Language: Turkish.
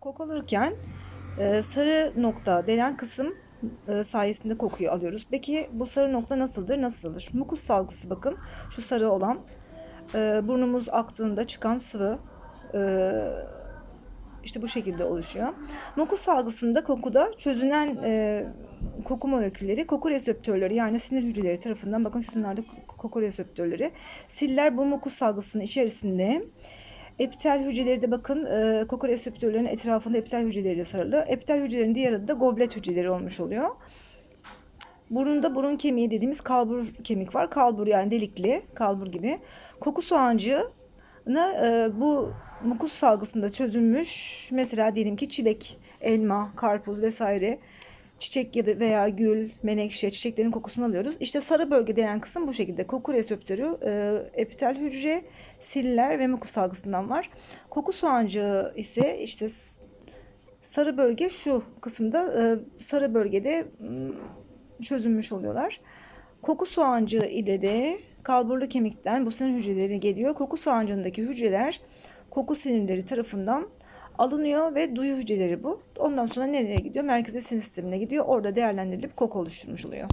Koku alırken e, sarı nokta denen kısım e, sayesinde kokuyu alıyoruz. Peki bu sarı nokta nasıldır? Nasıldır? Mukus salgısı bakın şu sarı olan e, burnumuz aktığında çıkan sıvı e, işte bu şekilde oluşuyor. Mukus salgısında kokuda çözünen e, koku molekülleri koku reseptörleri yani sinir hücreleri tarafından bakın şunlar da koku reseptörleri. Siller bu mukus salgısının içerisinde Epitel hücreleri de bakın e, koku reseptörlerinin etrafında epitel hücreleri de sarılı. Epitel hücrelerin diğer adı da goblet hücreleri olmuş oluyor. Burunda burun kemiği dediğimiz kalbur kemik var. Kalbur yani delikli, kalbur gibi. Koku soğancığını e, bu mukus salgısında çözülmüş mesela diyelim ki çilek, elma, karpuz vesaire çiçek ya da veya gül, menekşe çiçeklerin kokusunu alıyoruz. İşte sarı bölge denen kısım bu şekilde. Koku reseptörü, e, epitel hücre, siller ve mukus salgısından var. Koku soğancığı ise işte sarı bölge şu kısımda e, sarı bölgede m, çözülmüş oluyorlar. Koku soğancığı ile de kalburlu kemikten bu sinir hücreleri geliyor. Koku soğancığındaki hücreler koku sinirleri tarafından alınıyor ve duyu hücreleri bu. Ondan sonra nereye gidiyor? Merkezi sinir sistemine gidiyor. Orada değerlendirilip koku oluşturmuş oluyor.